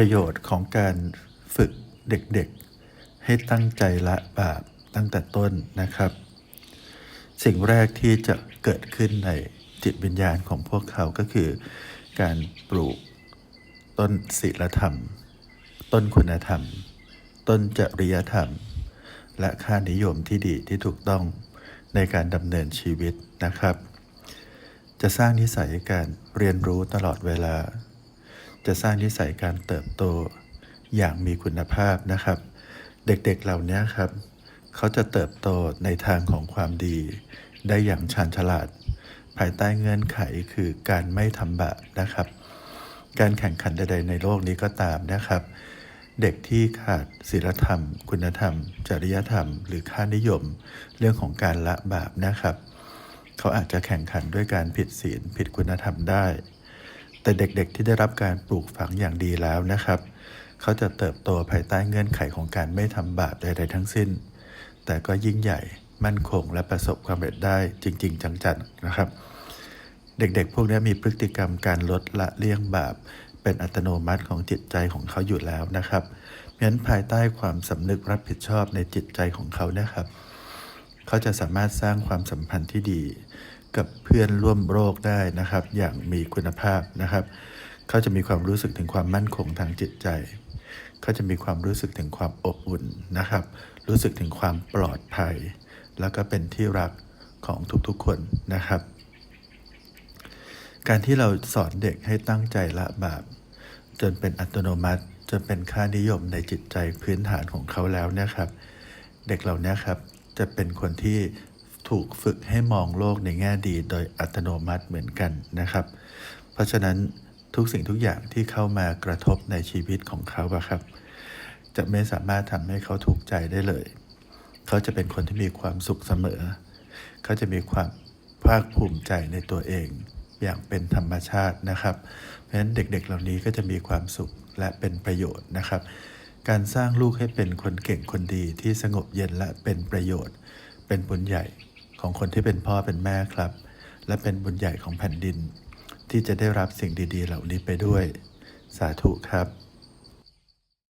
ประโยชน์ของการฝึกเด็กๆ ให้ตั้งใจละบาปตั้งแต่ต้นนะครับ สิ่งแรกที่จะเกิดขึ้นในจิตวิญญาณของพวกเขาก็คือ การปลูกต้นศีลธรรม ต้นคุณธรรม ต้นจริยธรรม และค่านิยมที่ดีที่ถูกต้องในการดำเนินชีวิตนะครับ จะสร้างนิสัยการเรียนรู้ตลอดเวลา จะสร้างนิสัยการเติบโตอย่างมีคุณภาพนะครับ เด็กๆเหล่านี้ครับ เขาจะเติบโตในทางของความดี ได้อย่างชาญฉลาด ภายใต้เงื่อนไขคือการไม่ทำบาปนะครับ การแข่งขันใด ๆ ในโลกนี้ก็ตามนะครับ เด็กที่ขาดศีลธรรม คุณธรรม จริยธรรม หรือค่านิยม เรื่องของการละบาปนะครับ เขาอาจจะแข่งขันด้วยการผิดศีลผิดคุณธรรมได้ แต่เด็กๆที่ได้รับการปลูกฝังอย่างดีแล้วนะครับ เขาจะเติบโตภายใต้เงื่อนไขของการไม่ทำบาปใดๆทั้งสิ้น แต่ก็ยิ่งใหญ่มั่นคงและประสบความสำเร็จได้จริง ๆ จังๆนะครับ เด็กๆ พวกนี้มีพฤติกรรมการลดละเลี่ยงบาป เป็นอัตโนมัติของจิตใจของเขาอยู่แล้วนะครับเพราะฉะนั้นภายใต้ความสำนึกรับผิดชอบในจิตใจของเขานะครับ เขาจะสามารถสร้างความสัมพันธ์ที่ดี กับเพื่อนร่วมโลกได้นะครับ อย่างมีคุณภาพนะครับ เขาจะมีความรู้สึกถึงความมั่นคงทางจิตใจ เขาจะมีความรู้สึกถึงความอบอุ่นนะครับ รู้สึกถึงความปลอดภัย แล้วก็เป็นที่รักของทุกๆคนนะครับ การที่เราสอนเด็กให้ตั้งใจละบาปจนเป็นอัตโนมัติจนเป็นค่านิยมในจิตใจพื้นฐานของเขาแล้วเนะครับ เด็กเหล่านี้ครับจะเป็นคนที่ ถูกฝึกให้มองโลกในแง่ดีโดยอัตโนมัติเหมือนกันนะครับ เพราะฉะนั้นทุกสิ่งทุกอย่างที่เข้ามากระทบในชีวิตของเขาอะครับ จะไม่สามารถทำให้เขาถูกใจได้เลย เขาจะเป็นคนที่มีความสุขเสมอ เขาจะมีความภาคภูมิใจในตัวเอง อย่างเป็นธรรมชาตินะครับ เพราะฉะนั้นเด็กๆ เหล่านี้ก็จะมีความสุขและเป็นประโยชน์นะครับ การสร้างลูกให้เป็นคนเก่งคนดีที่สงบเย็นและเป็นประโยชน์ เป็นบุญใหญ่ ของคนที่เป็นพ่อเป็นแม่ครับ และเป็นบุญใหญ่ของแผ่นดิน ที่จะได้รับสิ่งดี ๆ เหล่านี้ไปด้วย สาธุครับ